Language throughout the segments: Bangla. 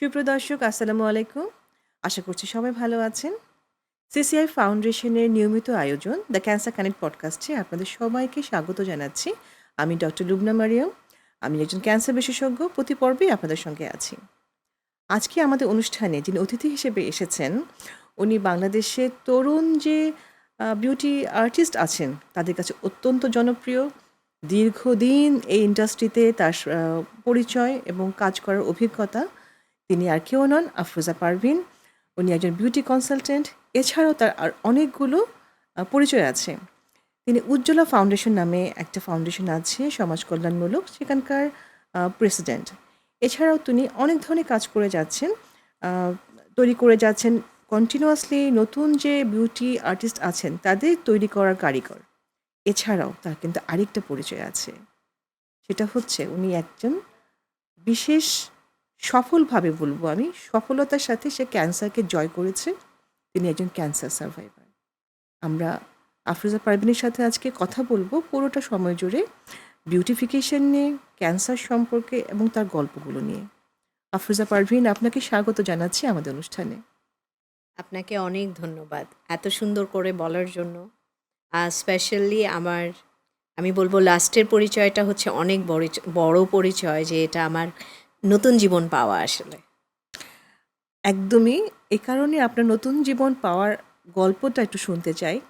সুপ্রিয় দর্শক, আসসালামু আলাইকুম। আশা করছি সবাই ভালো আছেন। সিসিআই ফাউন্ডেশনের নিয়মিত আয়োজন দ্য ক্যান্সার কানেক্ট পডকাস্টে আপনাদের সবাইকে স্বাগত জানাচ্ছি। আমি ডক্টর লুবনা মারিয়াম। আমি একজন ক্যান্সার বিশেষজ্ঞ। প্রতি পর্বেই আপনাদের সঙ্গে আছি। আজকে আমাদের অনুষ্ঠানে যিনি অতিথি হিসেবে এসেছেন, উনি বাংলাদেশের তরুণ যে বিউটি আর্টিস্ট আছেন, তাদের কাছে অত্যন্ত জনপ্রিয়। দীর্ঘদিন এই ইন্ডাস্ট্রিতে তার পরিচয় এবং কাজ করার অভিজ্ঞতা। তিনি আর কেউ নন, আফরোজা পারভিন। উনি একজন বিউটি কনসালটেন্ট এছাড়াও তার আর অনেকগুলো পরিচয় আছে। তিনি উজ্জ্বলা ফাউন্ডেশন নামে একটা ফাউন্ডেশন আছে, সমাজ কল্যাণমূলক, সেখানকার প্রেসিডেন্ট এছাড়াও তিনি অনেক ধরনের কাজ করে যাচ্ছেন তৈরি করে যাচ্ছেন কন্টিনিউয়াসলি নতুন যে বিউটি আর্টিস্ট আছেন, তাদের তৈরি করার কারিগর। এছাড়াও তার কিন্তু আরেকটা পরিচয় আছে। সেটা হচ্ছে উনি একজন বিশেষ সফলভাবে বলব আমি, সফলতার সাথে সে ক্যান্সারকে জয় করেছে। তিনি একজন ক্যান্সার সার্ভাইভার। আমরা আফরোজা পারভিনের সাথে আজকে কথা বলব পুরোটা সময় জুড়ে বিউটিফিকেশন নিয়ে, ক্যান্সার সম্পর্কে এবং তার গল্পগুলো নিয়ে। আফরোজা পারভিন, আপনাকে স্বাগত জানাচ্ছি আমাদের অনুষ্ঠানে। আপনাকে অনেক ধন্যবাদ এত সুন্দর করে বলার জন্য। স্পেশালি আমার, আমি বলব লাস্টের পরিচয়টা হচ্ছে অনেক বড় বড় পরিচয় যে এটা আমার নতুন জীবন পাওয়া আসলে? একদমই। এ কারণে আপনার নতুন জীবন পাওয়ার গল্পটা একটু শুনতে চাই।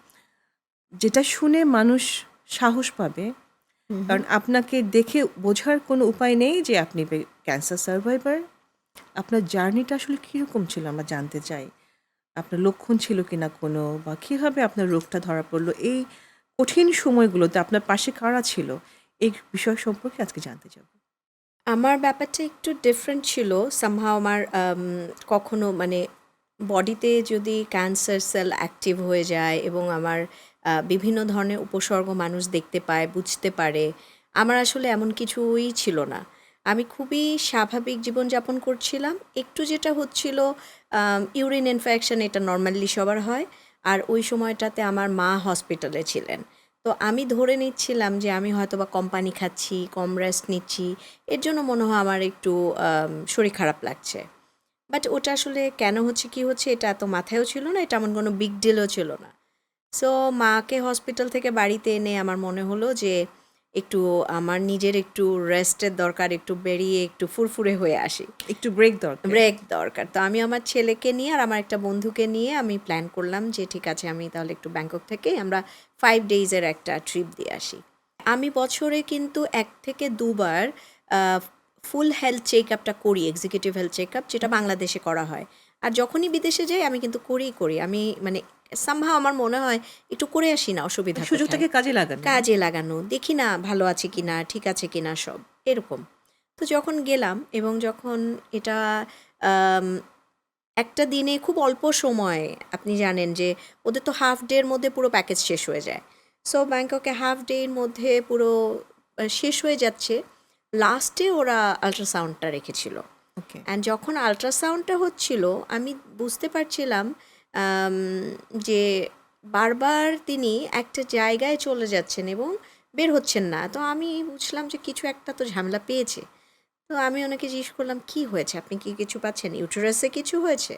যেটা শুনে মানুষ সাহস পাবে। কারণ আপনাকে দেখে বোঝার কোনো উপায় নেই যে আপনি ক্যান্সার সার্ভাইভার আপনার জার্নিটা আসলে কীরকম ছিল আমরা জানতে চাই। আপনার লক্ষণ ছিল কি না কোনো বা কীভাবে আপনার রোগটা ধরা পড়ল? এই কঠিন সময়গুলোতে আপনার পাশে কারা ছিল? এই বিষয় সম্পর্কে আজকে জানতে চাব। আমার ব্যাপারটা একটু ডিফারেন্ট ছিল। সামহাও আমার কখনো মানে বডিতে যদি ক্যান্সার সেল অ্যাক্টিভ হয়ে যায় এবং আমার বিভিন্ন ধরনের উপসর্গ মানুষ দেখতে পায়, বুঝতে পারে, আমার আসলে এমন কিছুই ছিল না। আমি খুবই স্বাভাবিক জীবনযাপন করছিলাম। একটু যেটা হচ্ছিল ইউরিন ইনফেকশন এটা নর্মালি সবার হয়। আর ওই সময়টাতে আমার মা হসপিটালে ছিলেন। তো আমি ধরে নিচ্ছিলাম যে আমি হয়তো বা কোম্পানি খাচ্ছি, কম রেস্ট নিচ্ছি। এর জন্য মনে হয় আমার একটু শরীর খারাপ লাগছে। বাট ওটা আসলে কেন হচ্ছে, কি হচ্ছে, এটা তো মাথায়ও ছিল না, এটা এমন কোনো বিগ ডিলও ছিল না। সো মাকে হসপিটাল থেকে বাড়িতে এনে আমার মনে হলো যে একটু আমার নিজের একটু রেস্টের দরকার একটু বেরিয়ে একটু ফুরফুরে হয়ে আসি। একটু ব্রেক দরকার। ব্রেক দরকার। তো আমি আমার ছেলেকে নিয়ে আর আমার একটা বন্ধুকে নিয়ে আমি প্ল্যান করলাম যে ঠিক আছে আমি তাহলে একটু ব্যাংকক থেকে আমরা ফাইভ ডেইজের একটা ট্রিপ দিয়ে আসি। আমি বছরে কিন্তু এক থেকে দুবার ফুল হেলথ চেক আপটা করি এক্সিকিউটিভ হেলথ চেক আপ যেটা বাংলাদেশে করা হয়। আর যখনই বিদেশে যাই আমি কিন্তু করেই করি। আমি মানে সামহা আমার মনে হয় একটু করে আসি না অসুবিধা সুযোগটাকে কাজে লাগান। কাজে লাগানো। দেখি না ভালো আছে কি না ঠিক আছে কি না সব। এরকম। তো যখন গেলাম এবং যখন এটা একটা দিনে খুব অল্প সময় আপনি জানেন যে ওদের তো হাফ ডের মধ্যে পুরো প্যাকেজ শেষ হয়ে যায়। সো ব্যাংককে হাফ ডের মধ্যে পুরো শেষ হয়ে যাচ্ছে। লাস্টে ওরা আল্ট্রাসাউন্ডটা রেখেছিল। ওকে অ্যান্ড যখন আল্ট্রাসাউন্ডটা হচ্ছিল আমি বুঝতে পারছিলাম যে বারবার তিনি একটা জায়গায় চলে যাচ্ছেন এবং বের হচ্ছেন না। তো আমি বুঝলাম যে কিছু একটা তো ঝামেলা পেয়েছে। তো আমি ওনাকে জিজ্ঞেস করলাম, কি হয়েছে? আপনি কি কিছু পাচ্ছেন? ইউটারাসে কিছু হয়েছে?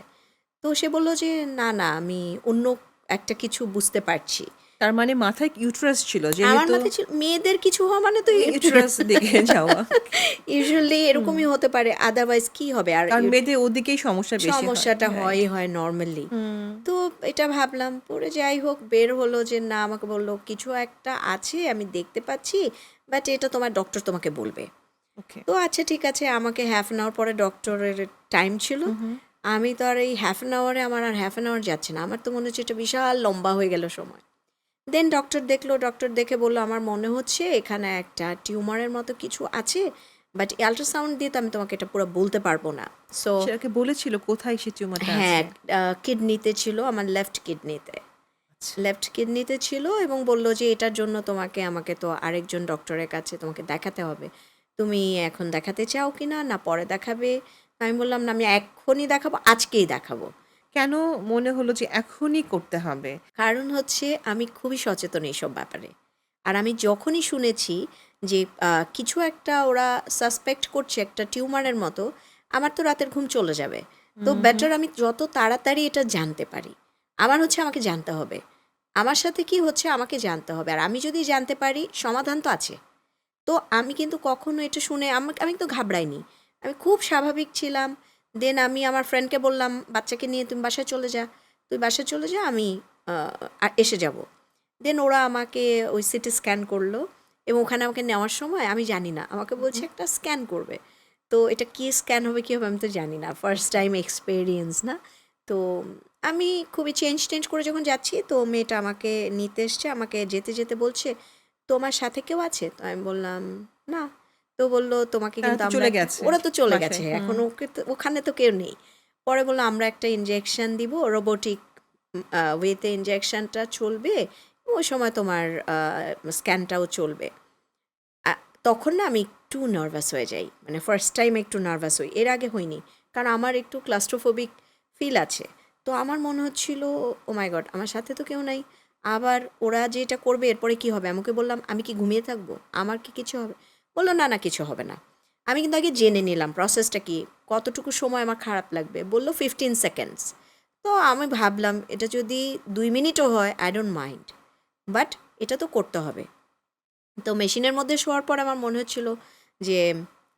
তো সে বলল যে, না না, আমি অন্য একটা কিছু বুঝতে পারছি। তার মানে মাথায় ইউট্রাস ছিল যে আমার মাথায় ছিল মেয়েদের কিছু হওয়া মানে তো ইউট্রাস দিকে যাওয়া। ইউজুয়ালি এরকমই হতে পারে আদারওয়াইজ কি হবে? আর কারণ মেয়েদের ওদিকেই সমস্যা বেশি সমস্যাটা হয় হয় নর্মালি। তো এটা ভাবলাম পরে যাই হোক বের হলো যে না আমাকে বলল কিছু একটা আছে আমি দেখতে পাচ্ছি বাট এটা তোমার ডক্টর তোমাকে বলবে। ওকে তো আচ্ছা ঠিক আছে আমাকে হাফ অ্যান আওয়ার পরে ডক্টরের টাইম ছিল। আমি তো আর এই হাফ অ্যান আওয়ারে আমার আর হাফ অ্যান আওয়ার যাচ্ছে না। আমার তো মনে হচ্ছে এটা বিশাল লম্বা হয়ে গেল সময়। দেন ডক্টর দেখল ডক্টর দেখে বলল আমার মনে হচ্ছে এখানে একটা টিউমারের মতো কিছু আছে বাট আল্ট্রাসাউন্ড দিয়ে তো আমি তোমাকে এটা পুরো বলতে পারব না। সো সেটাকে বলেছিল কোথায় সে টিউমারটা হ্যাঁ কিডনিতে ছিল আমার লেফট কিডনিতে লেফট কিডনিতে ছিল এবং বলল যে এটার জন্য তোমাকে আমাকে তো আরেকজন ডক্টরের কাছে তোমাকে দেখাতে হবে। তুমি এখন দেখাতে চাও কি না না পরে দেখাবে। আমি বললাম না আমি এখনই দেখাবো আজকেই দেখাবো। কেন মনে হলো যে এখনই করতে হবে? কারণ হচ্ছে আমি খুবই সচেতন এইসব ব্যাপারে। আর আমি যখনই শুনেছি যে কিছু একটা ওরা সাসপেক্ট করছে একটা টিউমারের মতো আমার তো রাতের ঘুম চলে যাবে। তো বেটার আমি যত তাড়াতাড়ি এটা জানতে পারি। আমার হচ্ছে আমাকে জানতে হবে। আমার সাথে কি হচ্ছে আমাকে জানতে হবে। আর আমি যদি জানতে পারি সমাধান তো আছে। তো আমি কিন্তু কখনো এটা শুনে আমাকে আমি তো ঘাবড়াইনি। আমি খুব স্বাভাবিক ছিলাম। দেন আমি আমার ফ্রেন্ডকে বললাম বাচ্চাকে নিয়ে তুমি বাসায় চলে যা। তুই বাসায় চলে যা আমি এসে যাব। দেন ওরা আমাকে ওই সিটি স্ক্যান করল এবং ওখানে আমাকে নেওয়ার সময় আমি জানি না আমাকে বলছে একটা স্ক্যান করবে। তো এটা কি স্ক্যান হবে কী হবে আমি তো জানি না। ফার্স্ট টাইম এক্সপেরিয়েন্স না? তো আমি খুবই চেঞ্জ টেঞ্জ করে যখন যাচ্ছি তো মেয়েটা আমাকে নিতে এসছে আমাকে যেতে যেতে বলছে তোমার সাথে কেউ আছে? তো আমি বললাম না। তো বলল তোমাকে কিন্তু চলে গেছে। ওরা তো চলে গেছে। এখন ওকে তো ওখানে তো কেউ নেই। পরে বলল আমরা একটা ইনজেকশন দিব রোবোটিক ওয়েতে ইনজেকশনটা চলবে ওই সময় তোমার স্ক্যানটাও চলবে। তখন না আমি একটু নার্ভাস হয়ে যাই। মানে ফার্স্ট টাইম একটু নার্ভাস হই। এর আগে হইনি। কারণ আমার একটু ক্লাস্ট্রোফোবিক ফিল আছে। তো আমার মনে হচ্ছিল ও মাই গড আমার সাথে তো কেউ নাই। আবার ওরা যেটা করবে এরপরে কি হবে? আমাকে বললাম আমি কি ঘুমিয়ে থাকব? আমার কি কিছু হবে? বলল না না কিছু হবে না। আমি কিন্তু আগে জেনে নিলাম প্রসেসটা কি কতটুকু সময় আমার খারাপ লাগবে। বলল ফিফটিন সেকেন্ডস তো আমি ভাবলাম এটা যদি দুই মিনিটও হয় আই ডোন্ট মাইন্ড বাট এটা তো করতে হবে। তো মেশিনের মধ্যে শোয়ার পর আমার মনে হচ্ছিল যে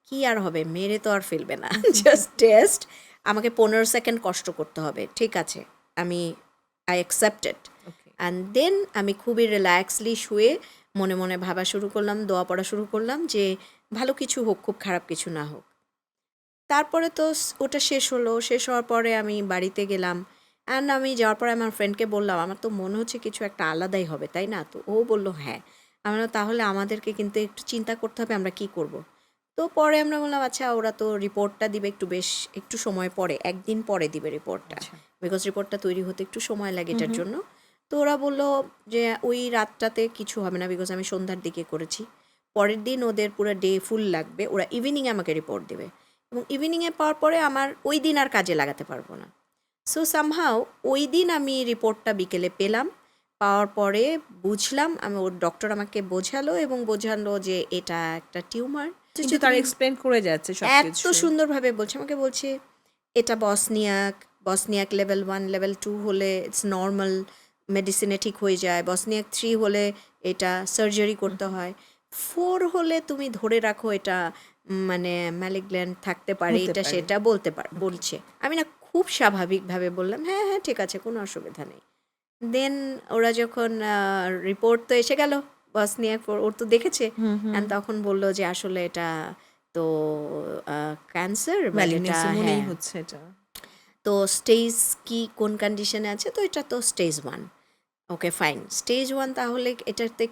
কি আর হবে? মেরে তো আর ফেলবে না। জাস্ট টেস্ট আমাকে পনেরো সেকেন্ড কষ্ট করতে হবে। ঠিক আছে আমি আই অ্যাকসেপ্টেড অ্যান্ড দেন আমি খুবই রিল্যাক্সলি শুয়ে মনে মনে ভাবা শুরু করলাম দোয়া পড়া শুরু করলাম যে ভালো কিছু হোক খুব খারাপ কিছু না হোক। তারপরে তো ওটা শেষ হলো। শেষ হওয়ার পরে আমি বাড়িতে গেলাম অ্যান্ড আমি যাওয়ার পরে আমার ফ্রেন্ডকে বললাম আমার তো মনে হচ্ছে কিছু একটা আলাদাই হবে তাই না? তো ও বলল হ্যাঁ। আমরা তাহলে আমাদেরকে কিন্তু একটু চিন্তা করতে হবে আমরা কি করব? তো পরে আমরা বললাম আচ্ছা ওরা তো রিপোর্টটা দিবে একটু বেশ একটু সময় পরে একদিন পরে দিবে রিপোর্টটা বিকজ রিপোর্টটা তৈরি হতে একটু সময় লাগে এটার জন্য। তো ওরা বলল যে ওই রাতটাতে কিছু হবে না বিকজ আমি সন্ধ্যার দিকে করেছি। পরের দিন ওদের পুরো ডে ফুল লাগবে। ওরা ইভিনিংয়ে আমাকে রিপোর্ট দেবে। এবং ইভিনিংয়ে পাওয়ার পরে আমার ওই দিন আর কাজে লাগাতে পারব না। সো সামহাও ওই দিন আমি রিপোর্টটা বিকেলে পেলাম। পাওয়ার পরে বুঝলাম আমি ওর ডক্টর আমাকে বোঝালো এবং বোঝালো যে এটা একটা টিউমার। কিন্তু তারা এক্সপ্লেন করে যাচ্ছে এত সুন্দরভাবে বলছে আমাকে বলছে এটা বসনিয়াক বসনিয়াক লেভেল ওয়ান লেভেল টু হলে ইটস নর্মাল মেডিসিনে ঠিক হয়ে যায় বসনিয়াক থ্রি হলে এটা সার্জারি করতে হয়। ফোর হলে তুমি ধরে রাখো এটা মানে ম্যালিগ্ল্যান্ড থাকতে পারে এটা সেটা বলতে পার বলছে। আমি না খুব স্বাভাবিকভাবে বললাম হ্যাঁ হ্যাঁ ঠিক আছে কোনো অসুবিধা নেই। দেন ওরা যখন রিপোর্ট তো এসে গেল বসনিয়াক four, ওর তো দেখেছে। তখন বলল যে আসলে এটা তো ক্যান্সার হচ্ছে এটা। তো স্টেজ কি কোন কন্ডিশনে আছে? তো এটা তো stage one okay fine stage one তাহলে এটাতে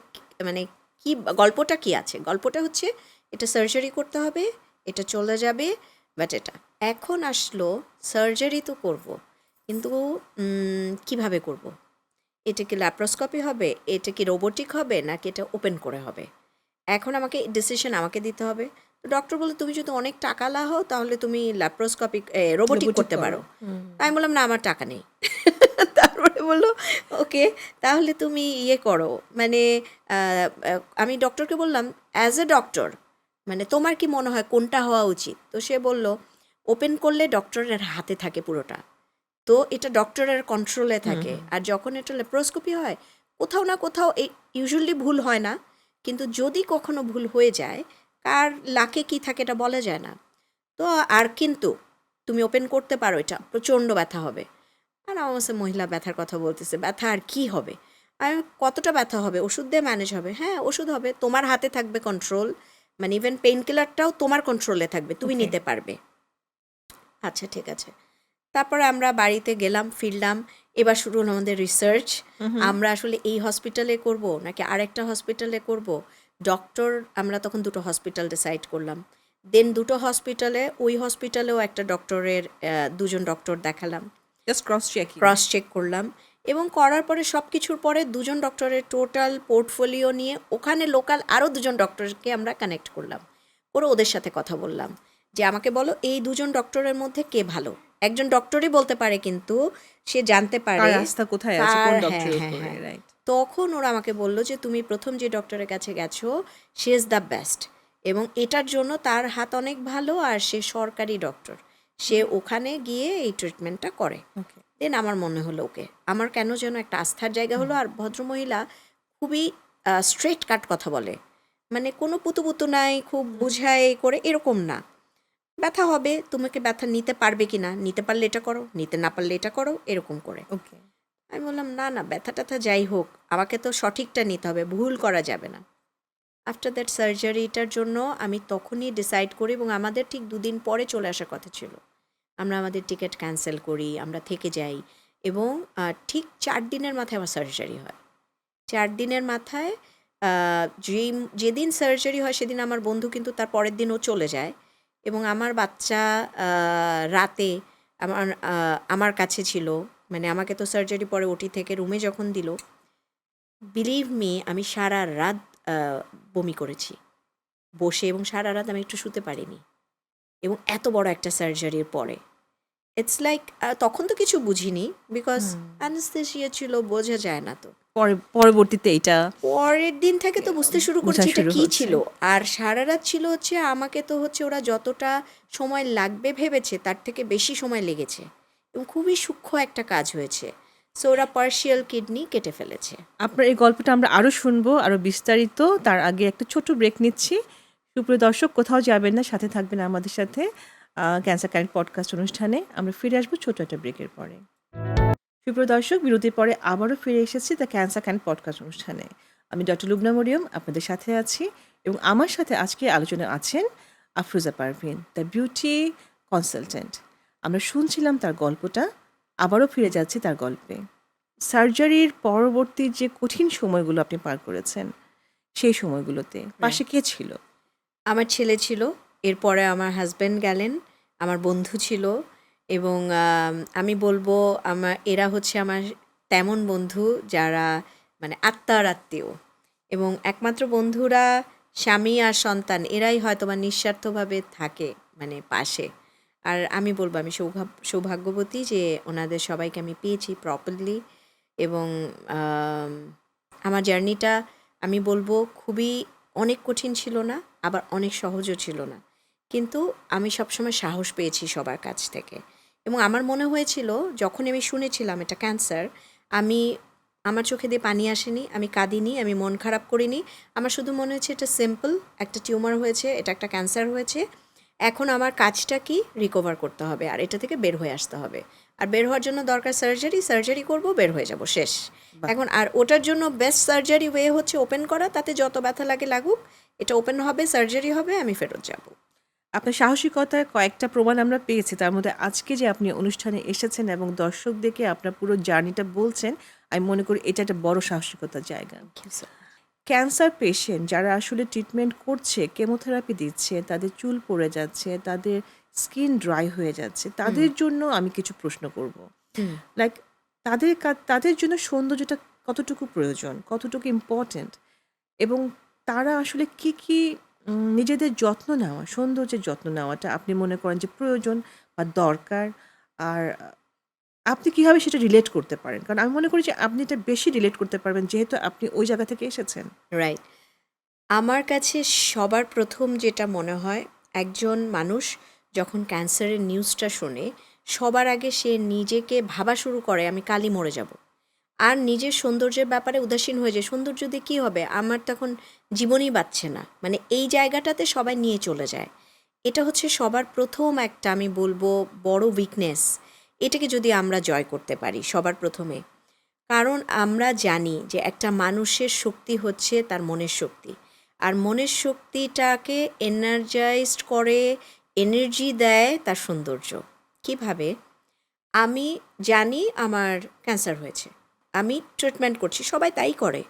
মানে কি গল্পটা কি আছে? গল্পটা হচ্ছে এটা সার্জারি করতে হবে এটা চলে যাবে বাট এটা। এখন আসলো সার্জারি তো করব কিন্তু কীভাবে করব? এটা কি ল্যাপ্রোস্কোপি হবে? এটা কি রোবোটিক হবে? নাকি এটা ওপেন করে হবে? এখন আমাকে ডিসিশন আমাকে দিতে হবে। তো ডক্টর বলে তুমি যদি অনেক টাকা লাহো তাহলে তুমি ল্যাপ্রোস্কোপিক রোবোটিক করতে পারো। আমি বললাম না আমার টাকা নেই। তারপরে বলল ওকে তাহলে তুমি ইয়ে করো। মানে আমি ডক্টরকে বললাম অ্যাজ এ ডক্টর মানে তোমার কি মনে হয় কোনটা হওয়া উচিত? তো সে বলল ওপেন করলে ডক্টরের হাতে থাকে পুরোটা। তো এটা ডক্টরের কন্ট্রোলে থাকে। আর যখন এটা লেপ্রোস্কোপি হয় কোথাও না কোথাও ইউজুয়ালি ভুল হয় না। কিন্তু যদি কখনো ভুল হয়ে যায় কার লাকে কি থাকে এটা বলা যায় না। তো আর কিন্তু তুমি ওপেন করতে পারো এটা প্রচণ্ড ব্যথা হবে। আর আমার মহিলা ব্যথার কথা বলতেছে। ব্যথা আর কি হবে? আমি কতটা ব্যথা হবে? ওষুধ দিয়ে ম্যানেজ হবে। হ্যাঁ ওষুধ হবে। তোমার হাতে থাকবে কন্ট্রোল মানে ইভেন পেইন কিলারটাও তোমার কন্ট্রোলে থাকবে। তুমি নিতে পারবে। আচ্ছা ঠিক আছে। তারপরে আমরা বাড়িতে গেলাম ফিরলাম। এবার শুরু হলো আমাদের রিসার্চ আমরা আসলে এই হসপিটালে করব নাকি আরেকটা হসপিটালে করব? ডক্টর আমরা তখন দুটো হসপিটাল ডিসাইড করলাম। দেন দুটো হসপিটালে ওই হসপিটালেও একটা ডক্টরের দুজন ডক্টর দেখালাম। Just cross checking cross check করলাম। এবং করার পরে সব কিছুর পরে দুজন ডক্টরের টোটাল পোর্টফোলিও নিয়ে ওখানে লোকাল আরও দুজন ডক্টরকে আমরা কানেক্ট করলাম। করে ওদের সাথে কথা বললাম। যে আমাকে বলো এই দুজন ডক্টরের মধ্যে কে ভালো? একজন ডক্টরই বলতে পারে কিন্তু সে জানতে পারে রাস্তা কোথায় আছে কোন ডক্টরের হ্যাঁ, হ্যাঁ, রাইট তখন ওরা আমাকে বলল যে তুমি প্রথম যে ডক্টরের কাছে গেছো সে ইজ দ্য বেস্ট এবং এটার জন্য তার হাত অনেক ভালো আর সে সরকারি ডক্টর সে ওখানে গিয়ে এই ট্রিটমেন্টটা করে। ওকে দেন আমার মনে হলো ওকে আমার কেন যেন একটা আস্থার জায়গা হলো আর ভদ্রমহিলা খুবই স্ট্রেট কাট কথা বলে। মানে কোনো পুতু পুতু নাই খুব বুঝায় করে এরকম না। ব্যথা হবে তোমাকে ব্যথা নিতে পারবে কি না নিতে পারলে এটা করো নিতে না পারলে এটা করো এরকম করে। ওকে আমি বললাম না না ব্যথা ট্যাথা যাই হোক আমাকে তো সঠিকটা নিতে হবে ভুল করা যাবে না। আফটার দ্যাট সার্জারিটার জন্য আমি তখনই ডিসাইড করি এবং আমাদের ঠিক দুদিন পরে চলে আসার কথা ছিল। আমরা আমাদের টিকিট ক্যান্সেল করি, আমরা থেকে যাই এবং ঠিক চার দিনের মাথায় আমার সার্জারি হয়। চার দিনের মাথায় যেই, যেদিন সার্জারি হয় সেদিন আমার বন্ধু কিন্তু তার পরের দিনও চলে যায় এবং আমার বাচ্চা রাতে আমার আমার কাছে ছিল। মানে আমাকে তো সার্জারি পরে ওটি থেকে রুমে যখন দিল বিলিভ মি আমি সারা রাত বমি করেছি। বসে এবং সারা রাত আমি একটু শুতে পারিনি। এবং এত বড় একটা সার্জারির পরে। ইটস লাইক তখন তো কিছু বুঝিনি বিকজ অ্যানেস্থেশিয়া ছিল বোঝা যায় না তো। পরবর্তীতে এটা পরের দিন থেকে তো বুঝতে শুরু করছি এটা কি ছিল। আর সারা রাত ছিল হচ্ছে আমাকে তো হচ্ছে ওরা যতটা সময় লাগবে ভেবেছে তার থেকে বেশি সময় লেগেছে। এবং খুবই সূক্ষ্ম একটা কাজ হয়েছে। সো ওরা পার্শিয়াল কিডনি কেটে ফেলেছে। আপনার এই গল্পটা আমরা আরও শুনব আরও বিস্তারিত। তার আগে একটা ছোট ব্রেক নিচ্ছি। সুপ্রিয় দর্শক কোথাও যাবেন না সাথে থাকবেন আমাদের সাথে। ক্যান্সার কারেন্ট পডকাস্ট অনুষ্ঠানে আমরা ফিরে আসব ছোট একটা ব্রেকের পরে। সুপ্রিয় দর্শক বিরতির পরে আবারও ফিরে এসেছি দ্য ক্যান্সার কারেন্ট পডকাস্ট অনুষ্ঠানে। আমি ডক্টর লুবনা মরিয়ম আপনাদের সাথে আছি এবং আমার সাথে আজকে আলোচনা আছেন Afroza Parvin the beauty consultant আমরা শুনছিলাম তার গল্পটা আবারও ফিরে যাচ্ছি তার গল্পে। সার্জারির পরবর্তী যে কঠিন সময়গুলো আপনি পার করেছেন সেই সময়গুলোতে পাশে কে ছিল? আমার ছেলে ছিল এরপরে আমার হাজব্যান্ড গেলেন আমার বন্ধু ছিল এবং আমি বলব আমার, এরা হচ্ছে আমার তেমন বন্ধু যারা মানে আত্মার আত্মীয়। এবং একমাত্র বন্ধুরা স্বামী আর সন্তান, এরাই হয়তো বা নিঃস্বার্থভাবে থাকে মানে পাশে। আর আমি বলব, আমি সৌভাগ সৌভাগ্যবতী যে ওনাদের সবাইকে আমি পেয়েছি প্রপারলি এবং আমার জার্নিটা আমি বলব খুবই অনেক কঠিন ছিল না, আবার অনেক সহজও ছিল না। কিন্তু আমি সবসময় সাহস পেয়েছি সবার কাছ থেকে। এবং আমার মনে হয়েছিল যখন আমি শুনেছিলাম এটা ক্যান্সার আমি আমার চোখে দিয়ে পানি আসেনি আমি কাঁদিনি আমি মন খারাপ করিনি আমার শুধু মনে হয়েছে এটা সিম্পল একটা টিউমার হয়েছে এটা একটা ক্যান্সার হয়েছে এখন আমার কাজটা কি? রিকভার করতে হবে আর এটা থেকে বের হয়ে আসতে হবে। আর বের হওয়ার জন্য দরকার সার্জারি সার্জারি করব বের হয়ে যাব শেষ। এখন আর ওটার জন্য বেস্ট সার্জারি ওয়ে হচ্ছে ওপেন করা তাতে যত ব্যথা লাগে লাগুক এটা ওপেন হবে সার্জারি হবে আমি ফেরত যাব। আপনার সাহসিকতার কয়েকটা প্রমাণ আমরা পেয়েছি। তার মধ্যে আজকে যে আপনি অনুষ্ঠানে এসেছেন এবং দর্শকদেরকে আপনার পুরো জার্নিটা বলছেন আমি মনে করি এটা একটা বড় সাহসিকতার জায়গা। ক্যান্সার পেশেন্ট যারা আসলে ট্রিটমেন্ট করছে কেমোথেরাপি দিচ্ছে তাদের চুল পড়ে যাচ্ছে তাদের স্কিন ড্রাই হয়ে যাচ্ছে তাদের জন্য আমি কিছু প্রশ্ন করব। লাইক তাদের তাদের জন্য সৌন্দর্যটা কতটুকু প্রয়োজন কতটুকু ইম্পর্ট্যান্ট এবং তারা আসলে কি কি নিজেদের যত্ন নেওয়া, সৌন্দর্যের যত্ন নেওয়াটা আপনি মনে করেন যে প্রয়োজন বা দরকার। আর আপনি কীভাবে সেটা রিলেট করতে পারেন? কারণ আমি মনে করি যে আপনি এটা বেশি রিলেট করতে পারবেন যেহেতু আপনি ওই জায়গা থেকে এসেছেন। রাইট আমার কাছে সবার প্রথম যেটা মনে হয়, একজন মানুষ যখন ক্যান্সারের নিউজটা শোনে, সবার আগে সে নিজেকে ভাবা শুরু করে, আমি কালই মরে যাব। আর নিজের সৌন্দর্যের ব্যাপারে উদাসীন হয়ে যায়। সৌন্দর্য দিয়ে কী হবে? আমার তখন জীবনই বাঁচছে না। মানে এই জায়গাটাতে সবাই নিয়ে চলে যায়। এটা হচ্ছে সবার প্রথম একটা, আমি বলব, বড় উইকনেস এটাকে যদি আমরা জয় করতে পারি সবার প্রথমে। কারণ আমরা জানি যে একটা মানুষের শক্তি হচ্ছে তার মনের শক্তি। আর মনের শক্তিটাকে এনার্জাইজড করে এনার্জি দেয় তার সৌন্দর্য। কীভাবে? আমি জানি আমার ক্যান্সার হয়েছে। আমি ট্রিটমেন্ট করছি সবাই তাই করে।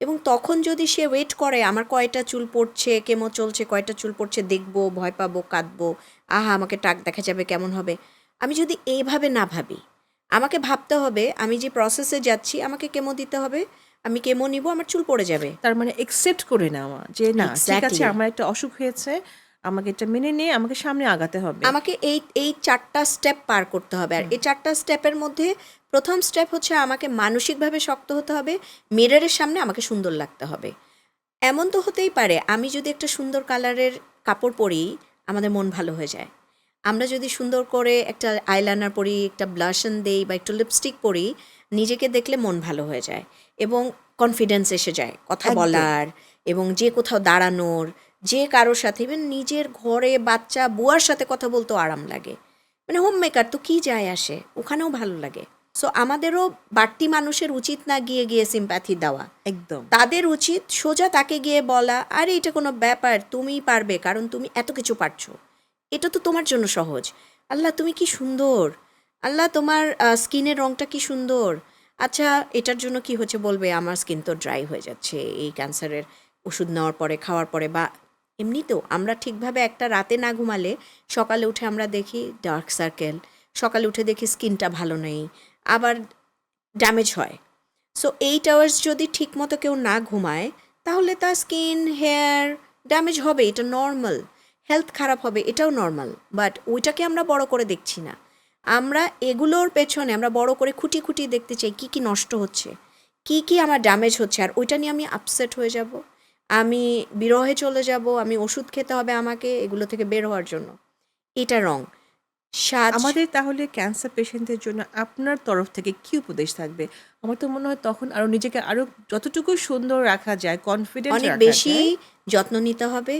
এবং তখন যদি সে ওয়েট করে আমার কয়টা চুল পড়ছে কেমো চলছে কয়টা চুল পড়ছে দেখব ভয় পাবো কাঁদবো আহা আমাকে টাক দেখা যাবে কেমন হবে? আমি যদি এইভাবে না ভাবি আমাকে ভাবতে হবে আমি যে প্রসেসে যাচ্ছি আমাকে কেমো দিতে হবে? আমি কেমো নিব? আমার চুল পড়ে যাবে। তার মানে একসেপ্ট করে নেওয়া যে না ঠিক আছে আমার একটা অসুখ হয়েছে আমাকে এটা মেনে নিয়ে আমাকে সামনে আগাতে হবে। আমাকে এই এই চারটা স্টেপ পার করতে হবে। আর এই চারটা স্টেপের মধ্যে প্রথম স্টেপ হচ্ছে আমাকে মানসিকভাবে শক্ত হতে হবে মিররের সামনে আমাকে সুন্দর লাগতে হবে। এমন তো হতেই পারে আমি যদি একটা সুন্দর কালারের কাপড় পরি আমাদের মন ভালো হয়ে যায়। আমরা যদি সুন্দর করে একটা আইলাইনার পরি একটা ব্লাশন দেই বা একটু লিপস্টিক পরি নিজেকে দেখলে মন ভালো হয়ে যায় এবং কনফিডেন্স এসে যায় কথা বলার এবং যে কোথাও দাঁড়ানোর যে কারোর সাথে ইভেন নিজের ঘরে বাচ্চা বুয়ার সাথে কথা বলতেও আরাম লাগে। মানে হোম মেকার তো কী যায় আসে? ওখানেও ভালো লাগে। সো আমাদেরও বাড়তি মানুষের উচিত না গিয়ে গিয়ে সিম্প্যাথি দেওয়া। একদম। তাদের উচিত সোজা তাকে গিয়ে বলা আরে এটা কোনো ব্যাপার তুমিই পারবে কারণ তুমি এত কিছু পারছ। এটা তো তোমার জন্য সহজ। আল্লাহ তুমি কি সুন্দর? আল্লাহ তোমার স্কিনের রংটা কি সুন্দর? আচ্ছা এটার জন্য কি হচ্ছে বলবে? আমার স্কিন তো ড্রাই হয়ে যাচ্ছে এই ক্যান্সারের ওষুধ নেওয়ার পরে খাওয়ার পরে বা এমনিতেও আমরা ঠিকভাবে একটা রাতে না ঘুমালে সকালে উঠে আমরা দেখি ডার্ক সার্কেল সকালে উঠে দেখি স্কিনটা ভালো নেই আবার ড্যামেজ হয়। সো এইট আওয়ার্স যদি ঠিকমতো কেউ না ঘুমায়, তাহলে তার স্কিন হেয়ার ড্যামেজ হবে, এটা নর্মাল হেলথ খারাপ হবে, এটাও নর্মাল বাট ওইটাকে আমরা বড় করে দেখছি না। আমরা এগুলোর পেছনে আমরা বড় করে খুঁটি খুঁটি দেখতে চাই, কি কি নষ্ট হচ্ছে, কি কি আমার ড্যামেজ হচ্ছে, আর ওইটা নিয়ে আমি আপসেট হয়ে যাব। আমি বিরহে চলে যাব, আমি ওষুধ খেতে হবে আমাকে এগুলো থেকে বের হওয়ার জন্য। এটা রং সাজ আমাদের তাহলে ক্যান্সার পেশেন্টদের জন্য আপনার তরফ থেকে কি উপদেশ থাকবে? আমার তো মনে হয় তখন আরও নিজেকে আরও যতটুকু সুন্দর রাখা যায় কনফিডেন্ট অনেক বেশি যত্ন নিতে হবে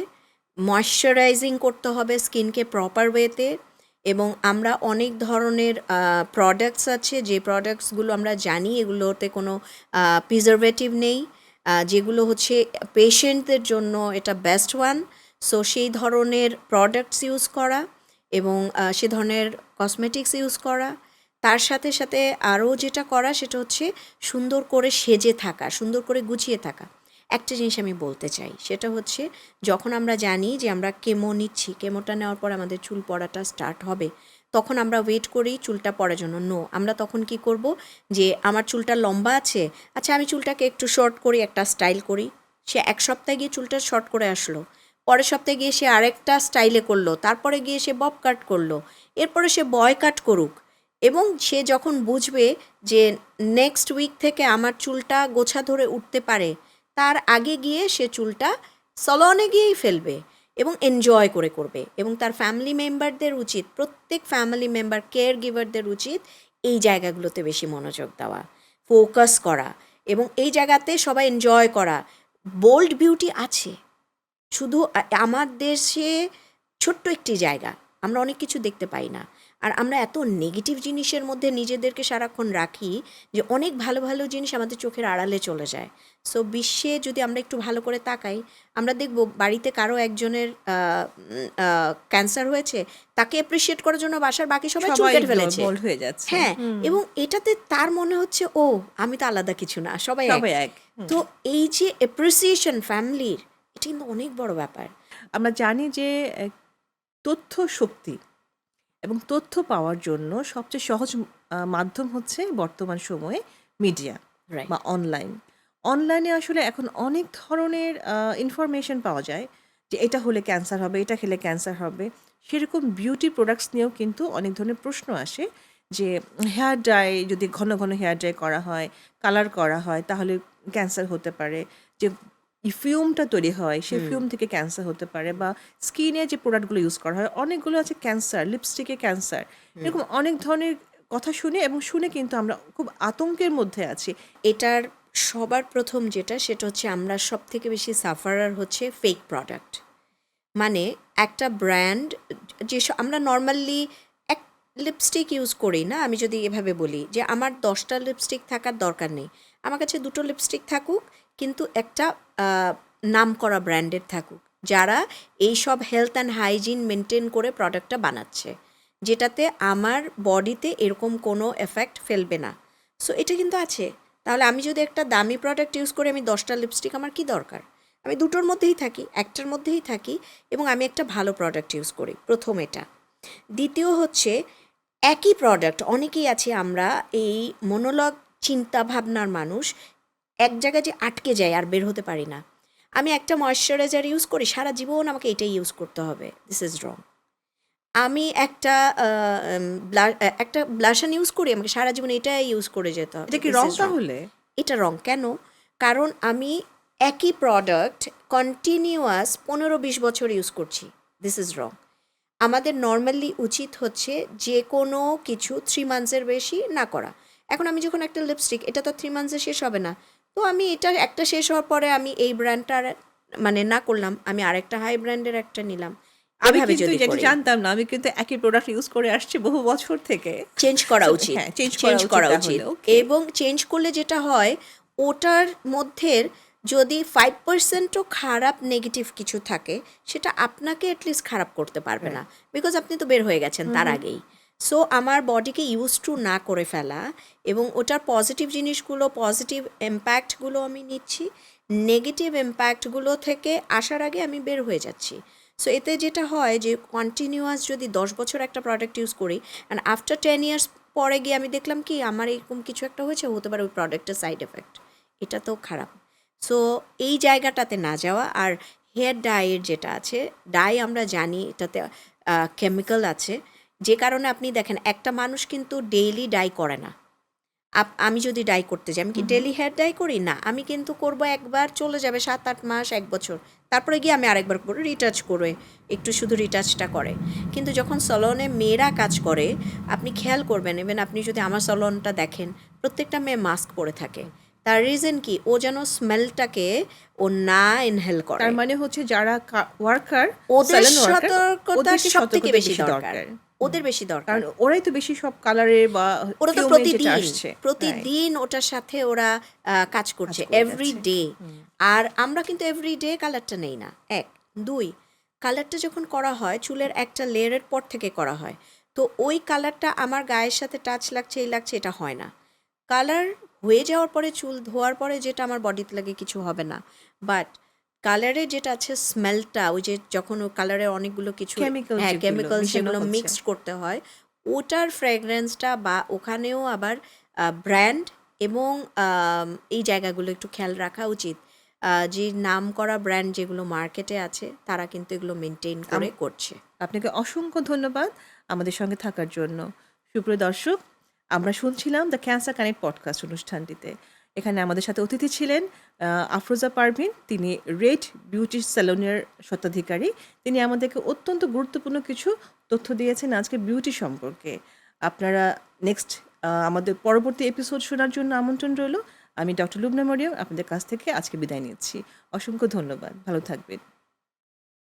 ময়শ্চারাইজিং করতে হবে স্কিনকে প্রপার ওয়েতে এবং আমরা অনেক ধরনের প্রোডাক্টস আছে যে প্রোডাক্টসগুলো আমরা জানি এগুলোতে কোনো প্রিজারভেটিভ নেই যেগুলো হচ্ছে পেশেন্টদের জন্য এটা বেস্ট ওয়ান সো সেই ধরনের প্রোডাক্টস ইউজ করা। এবং সে ধরনের কসমেটিক্স ইউজ করা। তার সাথে সাথে আরও যেটা করা সেটা হচ্ছে সুন্দর করে সেজে থাকা, সুন্দর করে গুছিয়ে থাকা। একটা জিনিস আমি বলতে চাই, সেটা হচ্ছে যখন আমরা জানি যে আমরা কেমো নিচ্ছি, কেমোটা নেওয়ার পর আমাদের চুল পড়াটা স্টার্ট হবে, তখন আমরা ওয়েট করি চুলটা পড়ার জন্য। নো আমরা তখন কি করব যে আমার চুলটা লম্বা আছে আচ্ছা আমি চুলটাকে একটু শর্ট করি, একটা স্টাইল করি। সে এক সপ্তাহে গিয়ে চুলটা শর্ট করে আসলো। পরের সপ্তাহে গিয়ে সে আরেকটা স্টাইলে করল, তারপরে গিয়ে সে বব কাট করল, এরপরে সে বয় কাট করুক। এবং সে যখন বুঝবে যে নেক্সট উইক থেকে আমার চুলটা গোছা ধরে উঠতে পারে, তার আগে গিয়ে সে চুলটা সলনে গিয়েই ফেলবে এবং এনজয় করে করবে। এবং তার ফ্যামিলি মেম্বারদের উচিত, প্রত্যেক ফ্যামিলি মেম্বার কেয়ার গিভারদের উচিত এই জায়গাগুলোতে বেশি মনোযোগ দেওয়া ফোকাস করা এবং এই জায়গাতে সবাই এনজয় করা। বোল্ড বিউটি আছে। শুধু আমার দেশে ছোট্ট একটি জায়গা আমরা অনেক কিছু দেখতে পাই না। আর আমরা এত নেগেটিভ জিনিসের মধ্যে নিজেদেরকে সারাক্ষণ রাখি যে অনেক ভালো ভালো জিনিস আমাদের চোখের আড়ালে চলে যায়। সো বিশ্বে যদি আমরা একটু ভালো করে তাকাই আমরা দেখব বাড়িতে কারও একজনের ক্যান্সার হয়েছে তাকে অ্যাপ্রিসিয়েট করার জন্য বাসার বাকি সবাই চুল ফেলেছে। হয়ে যাচ্ছে। হ্যাঁ এবং এটাতে তার মনে হচ্ছে ও আমি তো আলাদা কিছু না সবাই এক। তো এই যে অ্যাপ্রিসিয়েশন ফ্যামিলির এটা কিন্তু অনেক বড় ব্যাপার। আমরা জানি যে তথ্য শক্তি এবং তথ্য পাওয়ার জন্য সবচেয়ে সহজ মাধ্যম হচ্ছে বর্তমান সময়ে মিডিয়া বা অনলাইন। অনলাইনে আসলে এখন অনেক ধরনের ইনফরমেশন পাওয়া যায় যে এটা হলে ক্যান্সার হবে এটা খেলে ক্যান্সার হবে। সেরকম বিউটি প্রোডাক্টস নিয়েও কিন্তু অনেক ধরনের প্রশ্ন আসে যে হেয়ার ড্রাই যদি ঘন ঘন হেয়ার ড্রাই করা হয় কালার করা হয় তাহলে ক্যান্সার হতে পারে। যে ফিউমটা তৈরি হয় সেই ফিউম থেকে ক্যান্সার হতে পারে বা স্কিনে যে প্রোডাক্টগুলো ইউজ করা হয় অনেকগুলো আছে ক্যান্সার লিপস্টিকে ক্যান্সার। এরকম অনেক ধরনের কথা শুনে এবং শুনে কিন্তু আমরা খুব আতঙ্কের মধ্যে আছি। এটার সবার প্রথম যেটা সেটা হচ্ছে আমরা সব থেকে বেশি সাফারার হচ্ছে ফেক প্রোডাক্ট মানে একটা ব্র্যান্ড যে আমরা নর্মালি এক লিপস্টিক ইউজ করি না আমি যদি এভাবে বলি যে আমার দশটা লিপস্টিক থাকার দরকার নেই। আমার কাছে দুটো লিপস্টিক থাকুক কিন্তু একটা নাম করা ব্র্যান্ডের থাকুক, যারা এই সব হেলথ অ্যান্ড হাইজিন মেনটেন করে প্রোডাক্টটা বানাচ্ছে, যেটাতে আমার বডিতে এরকম কোনো এফেক্ট ফেলবে না। সো এটা কিন্তু আছে। তাহলে আমি যদি একটা দামি প্রোডাক্ট ইউজ করি আমি দশটা লিপস্টিক আমার কি দরকার? আমি দুটোর মধ্যেই থাকি, একটার মধ্যেই থাকি এবং আমি একটা ভালো প্রোডাক্ট ইউজ করি, প্রথম এটা। দ্বিতীয় হচ্ছে, একই প্রোডাক্ট অনেকেই আছে আমরা, এই মনোলগ চিন্তা ভাবনার মানুষ এক জায়গায় যে আটকে যায় আর বের হতে পারি না। আমি একটা ময়শ্চারাইজার ইউজ করি সারা জীবন আমাকে এটাই ইউজ করতে হবে। দিস ইজ রং আমি একটা একটা ব্লাশন ইউজ করি আমাকে সারা জীবন এটাই ইউজ করে যেতে হবে। এটা কি রং. তাহলে? এটা রং কেন? কারণ আমি একই প্রোডাক্ট কন্টিনিউয়াস পনেরো বিশ বছর ইউজ করছি। দিস ইজ রং আমাদের নর্মালি উচিত হচ্ছে যে কোনো কিছু থ্রি মান্থসের বেশি না করা। এখন আমি যখন একটা লিপস্টিক এটা তো থ্রি মান্থসে শেষ হবে না। তো আমি এটা একটা শেষ হওয়ার পরে আমি এই ব্র্যান্ডটার মানে না করলাম আমি আরেকটা হাই ব্র্যান্ডের একটা নিলাম। আমি কিন্তু যেটা জানতাম না আমি কিন্তু একই প্রোডাক্ট ইউজ করে আসছি বহু বছর থেকে। চেঞ্জ করা উচিত। হ্যাঁ, চেঞ্জ করা করা উচিত. এবং চেঞ্জ করলে যেটা হয় ওটার মধ্যে যদি ফাইভ পার্সেন্টও খারাপ নেগেটিভ কিছু থাকে সেটা আপনাকে অ্যাটলিস্ট খারাপ করতে পারবে না। বিকজ আপনি তো বের হয়ে গেছেন তার আগেই। সো আমার বডিকে ইউজ টু না করে ফেলা এবং ওটার পজিটিভ জিনিসগুলো পজিটিভ ইম্প্যাক্টগুলো আমি নিচ্ছি। নেগেটিভ ইম্প্যাক্টগুলো থেকে আসার আগে আমি বের হয়ে যাচ্ছি। সো এতে যেটা হয় যে কন্টিনিউয়াস যদি দশ বছর একটা প্রোডাক্ট ইউজ করি অ্যান্ড আফটার টেন ইয়ার্স পরে গিয়ে আমি দেখলাম কি, আমার এরকম কিছু একটা হয়েছে হতে পারে ওই প্রোডাক্টের সাইড এফেক্ট এটা তো খারাপ। সো এই জায়গাটাতে না যাওয়া আর হেয়ার ডাইয়ের যেটা আছে ডাই আমরা জানি, এটাতে কেমিক্যাল আছে। যে কারণে আপনি দেখেন একটা মানুষ কিন্তু ডেইলি ডাই করে না। আমি যদি ডাই করতে যাই আমি কি ডেলি হেয়ার ডাই করি? না আমি কিন্তু করব একবার চলে যাবে সাত আট মাস এক বছর। তারপরে গিয়ে আমি আরেকবার করে রিটাচ করে একটু শুধু রিটাচটা করে। কিন্তু যখন সলনে মেয়েরা কাজ করে আপনি খেয়াল করবেন ইভেন আপনি যদি আমার সলনটা দেখেন প্রত্যেকটা মেয়ে মাস্ক পরে থাকে। তার রিজন কি? ও যেন স্মেলটাকে ও না ইনহেল করে। তার মানে হচ্ছে যারা ওয়ার্কার ওদের সতর্কতা সব থেকে বেশি দরকার। ওদের বেশি দরকার। কারণ ওরাই তো বেশি সব কালারের বা ওরা তো প্রতিদিন প্রতিদিন ওটার সাথে ওরা কাজ করছে করে এভরি ডে আর আমরা কিন্তু এভরি ডে কালারটা নেই না। এক। দুই কালারটা যখন করা হয় চুলের একটা লেয়ারের পর থেকে করা হয় তো ওই কালারটা আমার গায়ের সাথে টাচ লাগছে এই লাগছে এটা হয় না। কালার হয়ে যাওয়ার পরে চুল ধোয়ার পরে যেটা আমার বডিতে লাগে কিছু হবে না। বাট কালারে যেটা আছে স্মেলটা ওই যে যখন ও কালারের অনেকগুলো কিছু হ্যাঁ কেমিক্যাল যেগুলো মিক্সড করতে হয় ওটার ফ্র্যাগরেন্সটা বা ওখানেও আবার ব্র্যান্ড এবং এই জায়গাগুলো একটু খেয়াল রাখা উচিত। আহ, যে নাম করা ব্র্যান্ড যেগুলো মার্কেটে আছে তারা কিন্তু এগুলো মেনটেন করে করছে। আপনাকে অসংখ্য ধন্যবাদ আমাদের সঙ্গে থাকার জন্য। সুপ্রিয় দর্শক আমরা শুনছিলাম দ্য ক্যান্সার কানেক্ট পডকাস্ট অনুষ্ঠানটিতে। এখানে আমাদের সাথে অতিথি ছিলেন আফরোজা পারভিন, তিনি রেড বিউটি স্যালনের স্বত্বাধিকারী। তিনি আমাদেরকে অত্যন্ত গুরুত্বপূর্ণ কিছু তথ্য দিয়েছেন আজকে বিউটি সম্পর্কে। আপনারা নেক্সট আমাদের পরবর্তী এপিসোড শোনার জন্য আমন্ত্রণ রইল। আমি ডক্টর লুবনা মরিয়াম, আপনাদের কাছ থেকে আজকে বিদায় নিচ্ছি। অসংখ্য ধন্যবাদ। ভালো থাকবেন।